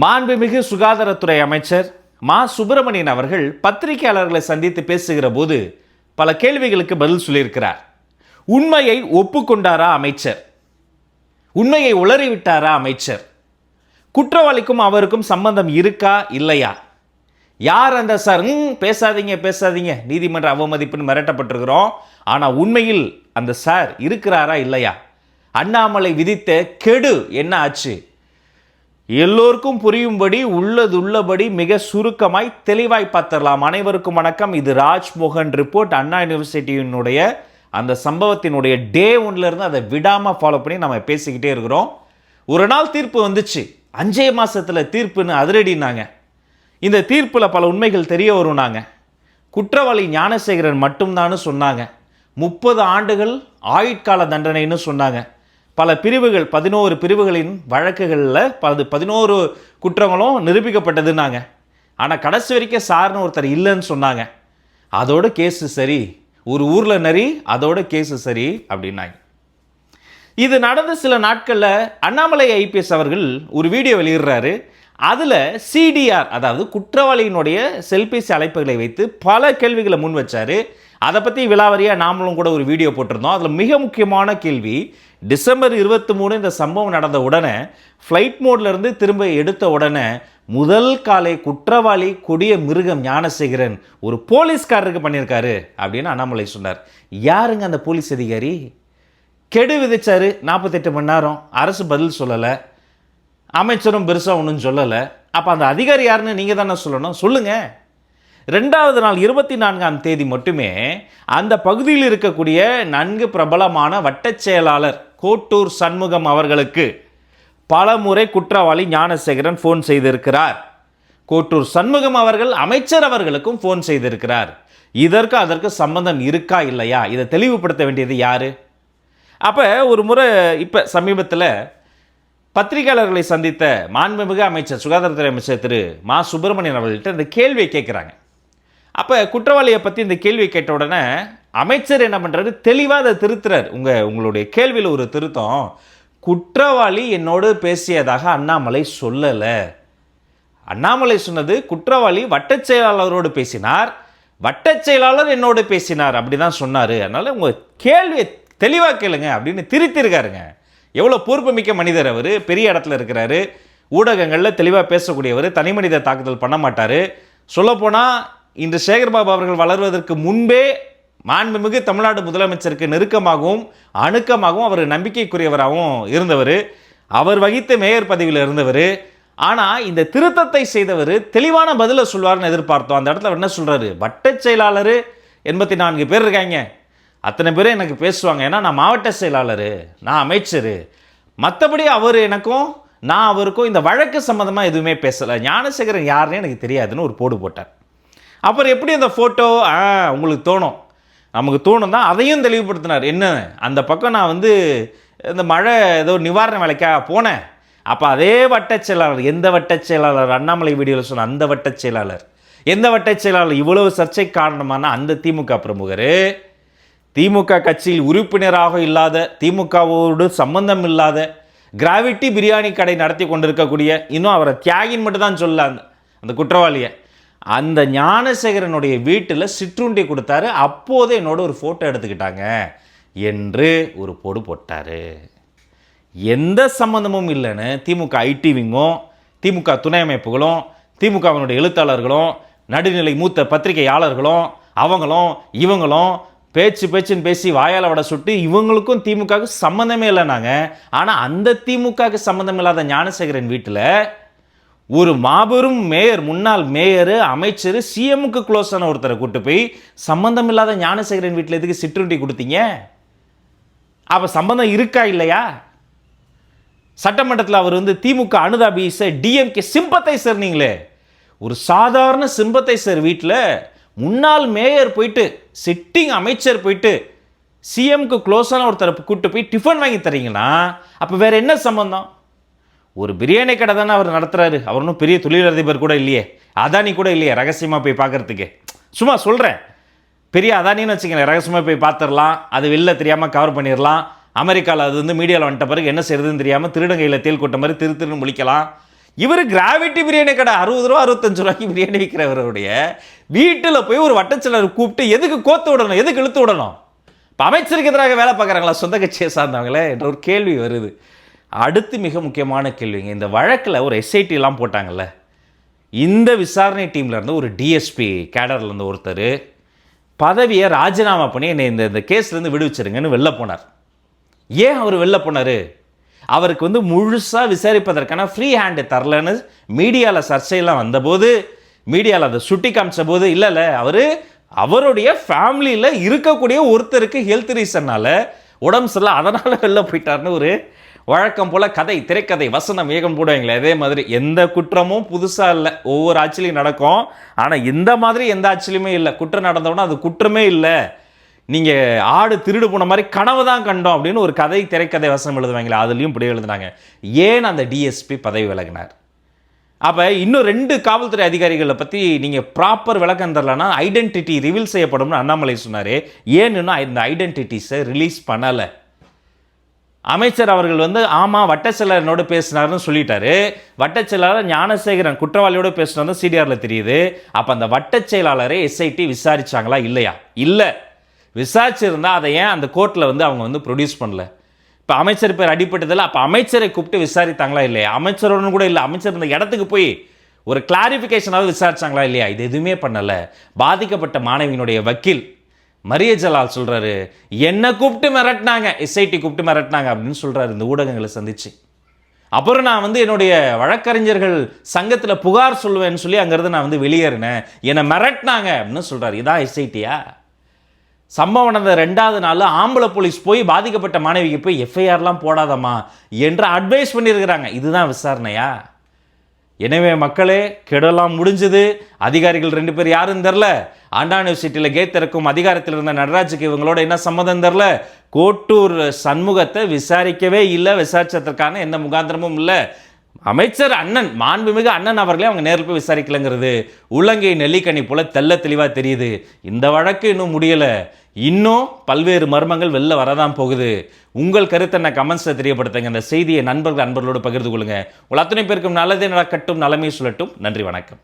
மாண்புமிகு சுகாதாரத்துறை அமைச்சர் மா. சுப்பிரமணியன் அவர்கள் பத்திரிகையாளர்களை சந்தித்து பேசுகிற போது பல கேள்விகளுக்கு பதில் சொல்லியிருக்கிறார். உண்மையை ஒப்புக்கொண்டாரா அமைச்சர்? உண்மையை உளறிவிட்டாரா அமைச்சர்? குற்றவாளிக்கும் அவருக்கும் சம்பந்தம் இருக்கா இல்லையா? யார் அந்த சார்? ம், பேசாதீங்க பேசாதீங்க. நீதிமன்ற அவமதிப்புன்னு மிரட்டப்பட்டிருக்கிறோம். ஆனால் உண்மையில் அந்த சார் இருக்கிறாரா இல்லையா? அண்ணாமலை விதித்த கெடு என்ன ஆச்சு? எல்லோருக்கும் புரியும்படி உள்ளது உள்ளபடி மிக சுருக்கமாய் தெளிவாய் பார்த்துடலாம். அனைவருக்கும் வணக்கம். இது ராஜ்மோகன் ரிப்போர்ட். அண்ணா யூனிவர்சிட்டியினுடைய அந்த சம்பவத்தினுடைய டே ஒன்லேருந்து அதை விடாமல் ஃபாலோ பண்ணி நம்ம பேசிக்கிட்டே இருக்கிறோம். ஒரு நாள் தீர்ப்பு வந்துச்சு. அஞ்சே மாதத்தில் தீர்ப்புன்னு அதிரடினாங்க. இந்த தீர்ப்பில் பல உண்மைகள் தெரிய வரும் நாங்கள் குற்றவாளி ஞானசேகரன் மட்டும்தான்னு சொன்னாங்க. முப்பது ஆண்டுகள் ஆயுட்கால தண்டனைன்னு சொன்னாங்க. பல பிரிவுகள் பதினோரு பிரிவுகளின் வழக்குகளில் பது பதினோரு குற்றங்களும் நிரூபிக்கப்பட்டதுன்னாங்க. ஆனால் கடைசி வரைக்கும் சார்னு ஒருத்தர் இல்லைன்னு சொன்னாங்க. அதோட கேஸு சரி ஒரு ஊரில் நரி அதோட கேஸு சரி அப்படின்னாங்க. இது நடந்த சில நாட்களில் அண்ணாமலை ஐபிஎஸ் அவர்கள் ஒரு வீடியோ வெளியிடுறாரு. அதில் சிடிஆர் அதாவது குற்றவாளியினுடைய செல்பேசி அழைப்புகளை வைத்து பல கேள்விகளை முன் வச்சார். அதை பற்றி விலாவரியாக நாமளும் கூட ஒரு வீடியோ போட்டிருந்தோம். அதில் மிக முக்கியமான கேள்வி டிசம்பர் இருபத்தி மூணு இந்த சம்பவம் நடந்த உடனே ஃப்ளைட் மோட்லேருந்து திரும்ப எடுத்த உடனே முதல் காலை குற்றவாளி கொடிய மிருகம் ஞானசேகரன் ஒரு போலீஸ்காரருக்கு பண்ணியிருக்காரு அப்படின்னு அண்ணாமலை சொன்னார். யாருங்க அந்த போலீஸ் அதிகாரி? கெடு விதைச்சார் நாற்பத்தெட்டு மணி நேரம். அரசு பதில் சொல்லலை. அமைச்சரும் பெருசாக ஒன்றும் சொல்லலை. அப்போ அந்த அதிகாரி யாருன்னு நீங்கள் தானே சொல்லணும். சொல்லுங்கள் ரெண்டாவது நாள் இருபத்தி நான்காம் தேதி மட்டுமே அந்த பகுதியில் இருக்கக்கூடிய நன்கு பிரபலமான வட்டச்செயலாளர் கோட்டூர் சண்முகம் அவர்களுக்கு பல முறை குற்றவாளி ஞானசேகரன் ஃபோன் செய்திருக்கிறார். கோட்டூர் சண்முகம் அவர்கள் அமைச்சர் அவர்களுக்கும் ஃபோன் செய்திருக்கிறார். இதற்கு அதற்கு சம்பந்தம் இருக்கா இல்லையா? இதை தெளிவுபடுத்த வேண்டியது யாரு? அப்போ ஒரு முறை இப்போ சமீபத்தில் பத்திரிகையாளர்களை சந்தித்த மாண்புமிகு அமைச்சர் சுகாதாரத்துறை அமைச்சர் திரு மா சுப்பிரமணியன் அவர்கள்ட்ட இந்த கேள்வியை கேட்குறாங்க. அப்போ குற்றவாளியை பற்றி இந்த கேள்வி கேட்ட உடனே அமைச்சர் என்ன பண்ணுறாரு தெளிவாக அதை திருத்துறார். உங்கள் உங்களுடைய கேள்வியில் ஒரு திருத்தம். குற்றவாளி என்னோடு பேசியதாக அண்ணாமலை சொல்லலை. அண்ணாமலை சொன்னது குற்றவாளி வட்டச் செயலாளரோடு பேசினார். வட்டச் செயலாளர் என்னோடு பேசினார் அப்படி தான் சொன்னார். அதனால் உங்கள் கேள்வியை தெளிவாக கேளுங்க அப்படின்னு திருத்திருக்காருங்க. எவ்வளோ பொறுப்புமிக்க மனிதர் அவர். பெரிய இடத்துல இருக்கிறாரு. ஊடகங்களில் தெளிவாக பேசக்கூடியவர். தனி மனித தாக்குதல் பண்ண மாட்டார். சொல்லப்போனால் இன்று சேகர்பாபு அவர்கள் வளர்வதற்கு முன்பே மாண்புமிகு தமிழ்நாடு முதலமைச்சருக்கு நெருக்கமாகவும் அணுக்கமாகவும் அவர் நம்பிக்கைக்குரியவராகவும் இருந்தவர். அவர் வகித்த மேயர் பதவியில் இருந்தவர். ஆனால் இந்த திருத்தத்தை செய்தவர் தெளிவான பதிலை சொல்வார்னு எதிர்பார்த்தோம். அந்த இடத்துல என்ன சொல்கிறாரு வட்டச் செயலாளர் எண்பத்தி நான்கு பேர் இருக்காங்க. அத்தனை பேரும் எனக்கு பேசுவாங்க. ஏன்னா நான் மாவட்ட செயலாளர் நான் அமைச்சர். மற்றபடி அவர் எனக்கும் நான் அவருக்கும் இந்த வழக்கு சம்மந்தமாக எதுவுமே பேசலை. ஞானசேகரன் யாருன்னு எனக்கு தெரியாதுன்னு ஒரு போடு போட்டார். அப்புறம் எப்படி அந்த ஃபோட்டோ ஆ உங்களுக்கு தோணும்? நமக்கு தோணும் தான் அதையும் தெளிவுபடுத்தினார். என்ன? அந்த பக்கம் நான் வந்து இந்த மழை ஏதோ நிவாரண வேலைக்காக போனேன். அப்போ அதே வட்டச் செயலாளர் எந்த வட்டச் செயலாளர்? அண்ணாமலை வீடியோவில் சொன்ன அந்த வட்டச் செயலாளர். எந்த வட்டச் செயலாளர்? இவ்வளவு சர்ச்சை காரணமான அந்த திமுக பிரமுகர். திமுக கட்சியில் உறுப்பினராக இல்லாத திமுகவோடு சம்பந்தம் இல்லாத கிராவிட்டி பிரியாணி கடை நடத்தி கொண்டிருக்கக்கூடிய இன்னும் அவரை தியாகின்னு மட்டும் தான் சொல்ல அந்த அந்த குற்றவாளியை. அந்த ஞானசேகரனுடைய வீட்டில் சிற்றுண்டி கொடுத்தாரு. அப்போதே என்னோட ஒரு ஃபோட்டோ எடுத்துக்கிட்டாங்க என்று ஒரு பொடு போட்டார். எந்த சம்மந்தமும் இல்லைன்னு திமுக ஐடி விங்கும் திமுக துணை அமைப்புகளும் திமுகவினுடைய எழுத்தாளர்களும் நடுநிலை மூத்த பத்திரிகையாளர்களும் அவங்களும் இவங்களும் பேச்சு பேச்சுன்னு பேசி வாயால் வட சுட்டு இவங்களுக்கும் திமுகவுக்கு சம்மந்தமே இல்லைனாங்க ஆனால் அந்த திமுகவுக்கு சம்மந்தம் இல்லாத ஞானசேகரன் வீட்டில் ஒரு மாபெரும் மேயர் முன்னாள் மேயர் அமைச்சர் சிஎம்முக்கு க்ளோஸான ஒருத்தரை கூட்டு போய் சம்பந்தம் இல்லாத ஞானசேகரன் வீட்டில் எதுக்கு சிற்றுண்டி கொடுத்தீங்க? அப்போ சம்பந்தம் இருக்கா இல்லையா? சட்டமன்றத்தில் அவர் வந்து திமுக அனுதாபீஸை டிஎம்கே சிம்பத்தைசர் நீங்களே. ஒரு சாதாரண சிம்பத்தைசர் வீட்டில் முன்னாள் மேயர் போயிட்டு சிட்டிங் அமைச்சர் போயிட்டு சிஎம்க்கு க்ளோஸான ஒருத்தரை கூப்பிட்டு போய் டிஃபன் வாங்கி தரீங்கன்னா அப்போ வேற என்ன சம்பந்தம்? ஒரு பிரியாணி கடை தானே அவர் நடத்துறாரு. அவர் ஒன்றும் பெரிய தொழிலதிபர் கூட இல்லையே. அதானி கூட இல்லையே ரகசியமாக போய் பார்க்கறதுக்கு. சும்மா சொல்கிறேன் பெரிய அதானின்னு வச்சுக்கங்களேன் ரகசியமாக போய் பார்த்துடலாம். அது வெளில தெரியாமல் கவர் பண்ணிடலாம். அமெரிக்காவில் அது வந்து மீடியாவில் வந்துட்ட பிறகு என்ன செய்யறதுன்னு தெரியாமல் திருடன் கையில் தேல் கொட்ட மாதிரி திரு திருன்னு முழிக்கலாம். இவர் கிராவிட்டி பிரியாணி கடை அறுபது ரூபா அறுபத்தஞ்சு ரூபாய்க்கு பிரியாணி விற்கிறவருடைய வீட்டில் போய் ஒரு வட்டச்சலர் கூப்பிட்டு எதுக்கு கோத்து விடணும் எதுக்கு இழுத்து விடணும்? இப்போ அமைச்சருக்கு எதிராக வேலை பார்க்குறாங்களா? சொந்த கட்சியை சார்ந்தவங்களே என்ற ஒரு கேள்வி வருது. அடுத்து மிக முக்கியமான கேள்விங்க இந்த வழக்கில் ஒரு எஸ்ஐடிலாம் போட்டாங்கல்ல இந்த விசாரணை டீமில் இருந்து ஒரு டிஎஸ்பி கேடர்லேருந்து ஒருத்தர் பதவியை ராஜினாமா பண்ணி என்னை இந்த இந்த கேஸ்லேருந்து விடுவிச்சிருங்கன்னு வெளில போனார். ஏன் அவர் வெளில போனார்? அவருக்கு வந்து முழுசாக விசாரிப்பதற்கான ஃப்ரீ ஹேண்டு தரலன்னு மீடியாவில் சர்ச்சையெல்லாம் வந்தபோது மீடியாவில் அதை சுட்டி காமிச்ச போது இல்லை இல்லை அவர் அவருடைய ஃபேமிலியில் இருக்கக்கூடிய ஒருத்தருக்கு ஹெல்த் ரீசன்னால் உடம்பு சரியில்லை அதனால் வெளில போயிட்டார்னு ஒரு வழக்கம் போல் கதை திரைக்கதை வசனம் வேகம் போடுவாங்களே அதே மாதிரி எந்த குற்றமும் புதுசாக இல்லை. ஒவ்வொரு ஆட்சிலையும் நடக்கும். ஆனால் இந்த மாதிரி எந்த ஆட்சிலையுமே இல்லை. குற்றம் நடந்தோன்னா அது குற்றமே இல்லை. நீங்கள் ஆடு திருடு போன மாதிரி கனவு தான் கண்டோம் அப்படின்னு ஒரு கதை திரைக்கதை வசனம் எழுதுவாங்களே அதுலேயும் இப்படி எழுதுனாங்க. ஏன் அந்த டிஎஸ்பி பதவி விலகினார்? அப்போ இன்னும் ரெண்டு காவல்துறை அதிகாரிகளை பற்றி நீங்கள் ப்ராப்பர் விளக்கம் தரலன்னா ஐடென்டிட்டி ரிவீல் செய்யப்படும்னு அண்ணாமலை சொன்னார். ஏன் இன்னும் இந்த ஐடென்டிட்டிஸை ரிலீஸ் பண்ணலை? அமைச்சர் அவர்கள் வந்து ஆமாம் வட்டச்செயலரனோடு பேசினார்னு சொல்லிட்டாரு. வட்டச்செயலாளர் ஞானசேகரன் குற்றவாளியோடு பேசினது சிடிஆரில் தெரியுது. அப்போ அந்த வட்டச்செயலாளரை எஸ்ஐடி விசாரிச்சாங்களா இல்லையா? இல்லை. விசாரிச்சிருந்தா அதை ஏன் அந்த கோர்ட்டில் வந்து அவங்க வந்து ப்ரொடியூஸ் பண்ணல? இப்போ அமைச்சர் பேர் அடிப்பட்டதில் அப்போ அமைச்சரை கூப்பிட்டு விசாரித்தாங்களா இல்லையா? அமைச்சருடன் கூட இல்லை. அமைச்சர் இந்த இடத்துக்கு போய் ஒரு கிளாரிஃபிகேஷனாவது விசாரிச்சாங்களா இல்லையா? இது எதுவுமே பண்ணலை. பாதிக்கப்பட்ட மாணவியினுடைய வக்கீல் மரிய ஜலால் சொல்கிறாரு என்னை கூப்பிட்டு மிரட்டினாங்க எஸ்ஐடி கூப்பிட்டு மிரட்டினாங்க அப்படின்னு சொல்கிறாரு இந்த ஊடகங்களை சந்தித்து அப்புறம் நான் வந்து என்னுடைய வழக்கறிஞர்கள் சங்கத்தில் புகார் சொல்லுவேன்னு சொல்லி அங்கேருந்து நான் வந்து வெளியேறினேன். என்னை மிரட்டினாங்க அப்படின்னு சொல்கிறார் இதான் எஸ்ஐடியா சம்பவம் நடந்த ரெண்டாவது நாள் ஆம்பளை போலீஸ் போய் பாதிக்கப்பட்ட மாணவிக்கு போய் எஃப்ஐஆர்லாம் போடாதம்மா என்று அட்வைஸ் பண்ணியிருக்கிறாங்க. இதுதான் விசாரணையா? எனவே மக்களே கெடலாம் முடிஞ்சது. அதிகாரிகள் ரெண்டு பேர் யாரும் தெரில. ஆண்டா யூனிவர்சிட்டியில் கேட் திறக்கும் அதிகாரத்தில் இருந்த நடராஜுக்கு இவங்களோட என்ன சம்மதம் தெரில. கோட்டூர் சண்முகத்தை விசாரிக்கவே இல்லை. விசாரிச்சதற்கான எந்த முகாந்திரமும் இல்லை. அமைச்சர் அண்ணன் மாண்புமிகு அண்ணன் அவர்களே அவங்க நேரில் போய் விசாரிக்கலங்கிறது. உள்ளங்கை நெல்லிக்கனி போல தெள்ள தெளிவாக தெரியுது. இந்த வழக்கு இன்னும் முடியலை. இன்னும் பல்வேறு மர்மங்கள் வெளில வரதான் போகுது. உங்கள் கருத்தை நான் கமெண்ட்ஸில் தெரியப்படுத்துங்க இந்த செய்தியை நண்பர்கள் அன்பர்களோடு பகிர்ந்து கொள்ளுங்கள் உங்கள் அத்தனை பேருக்கும் நல்லதே நடக்கட்டும் நலமே சொல்லட்டும். நன்றி வணக்கம்.